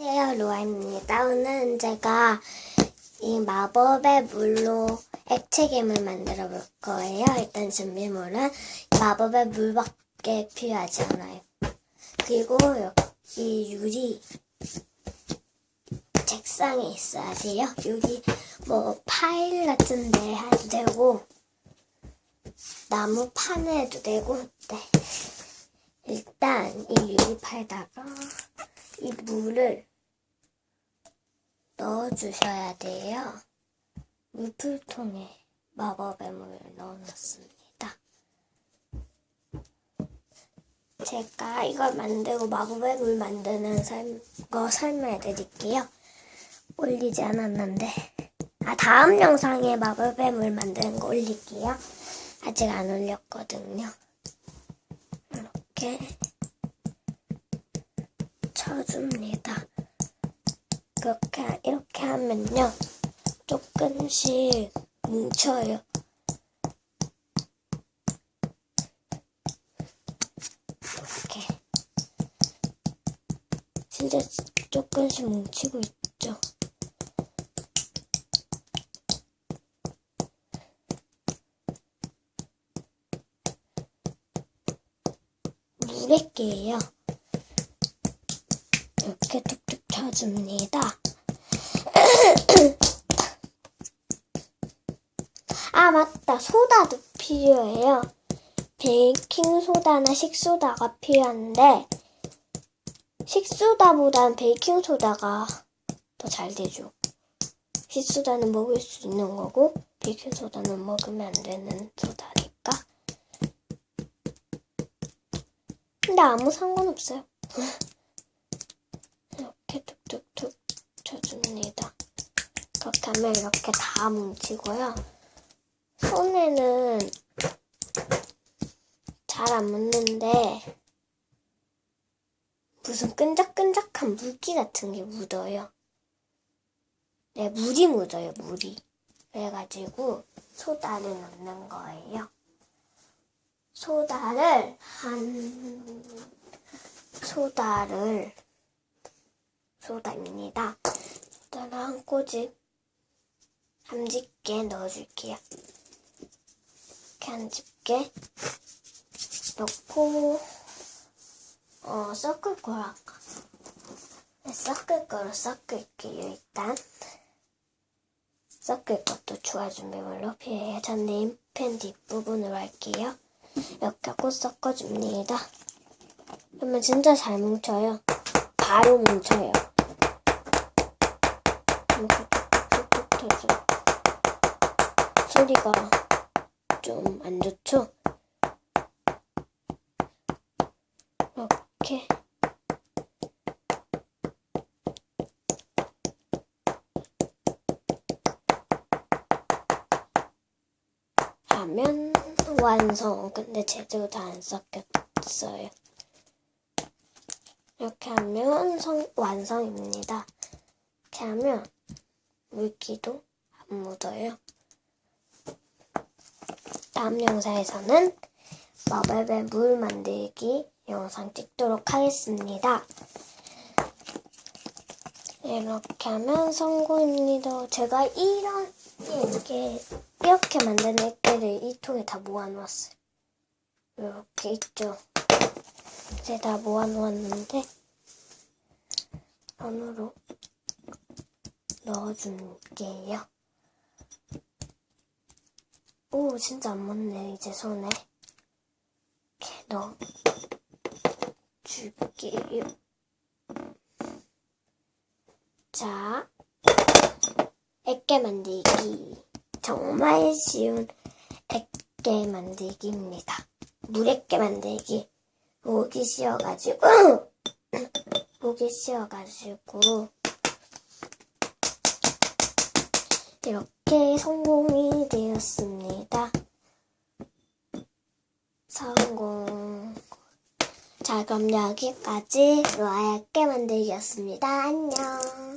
안녕하세요, 로아입니다. 오늘은 제가 이 마법의 물로 액체 괴물 만들어 볼 거예요. 일단 준비물은 마법의 물밖에 필요하지 않아요. 그리고 여기 유리 책상에 있어야 돼요. 여기 뭐 파일 같은 데 해도 되고 나무 판에 해도 되고 네. 일단 이 유리 파에다가 이 물을 넣어주셔야 돼요. 물풀통에 마법의 물을 넣어놨습니다. 제가 이걸 만들고 마법의 물 만드는 설- 거 설명해 드릴게요. 올리지 않았는데. 아, 다음 영상에 마법의 물 만드는 거 올릴게요. 아직 안 올렸거든요. 이렇게 쳐줍니다. 그렇게, 이렇게 하면요. 조금씩 뭉쳐요. 이렇게. 진짜 조금씩 뭉치고 있죠. 물에게요. 이렇게 툭툭 쳐줍니다. 아, 맞다. 소다도 필요해요. 베이킹 소다나 식소다가 필요한데, 식소다보단 베이킹 소다가 더 잘 되죠. 식소다는 먹을 수 있는 거고, 베이킹 소다는 먹으면 안 되는 소다니까. 근데 아무 상관없어요. 툭툭툭 쳐줍니다. 그렇게 하면 이렇게 다 뭉치고요. 손에는 잘 안 묻는데 무슨 끈적끈적한 물기 같은 게 묻어요. 네, 물이 묻어요, 물이. 그래가지고 소다를 넣는 거예요. 소다를 한 소다를 소다입니다. 소다를 한 꼬집 한 집게 넣어줄게요. 이렇게 한 집게 넣고 어 섞을 거야. 네, 섞을 거로 섞을게요 일단. 섞을 것도 좋아 준비물로 필요해요. 전 네임펜 뒷부분으로 할게요. 이렇게 하고 섞어줍니다. 그러면 진짜 잘 뭉쳐요. 바로 뭉쳐요. 이렇게 툭툭툭 터져. 소리가 좀 안 좋죠? 이렇게 하면 완성. 근데 제대로 다 안 섞였어요. 이렇게 하면 성, 완성입니다. 이렇게 하면 물기도 안 묻어요. 다음 영상에서는 마법의 물 만들기 영상 찍도록 하겠습니다. 이렇게 하면 성공입니다. 제가 이런 이렇게 이렇게 만든 액체를 이 통에 다 모아놓았어요. 이렇게 있죠. 이제 다 모아놓았는데 안으로 넣어줄게요. 오, 진짜 안 맞네, 이제 손에. 이렇게 넣어줄게요. 자, 액계 만들기. 정말 쉬운 액계 만들기입니다. 물액계 만들기. 목이 쉬어가지고, 목이 쉬어가지고, 이렇게 성공이 되었습니다. 성공. 자, 그럼 여기까지 로아의 액계 만들기였습니다. 안녕.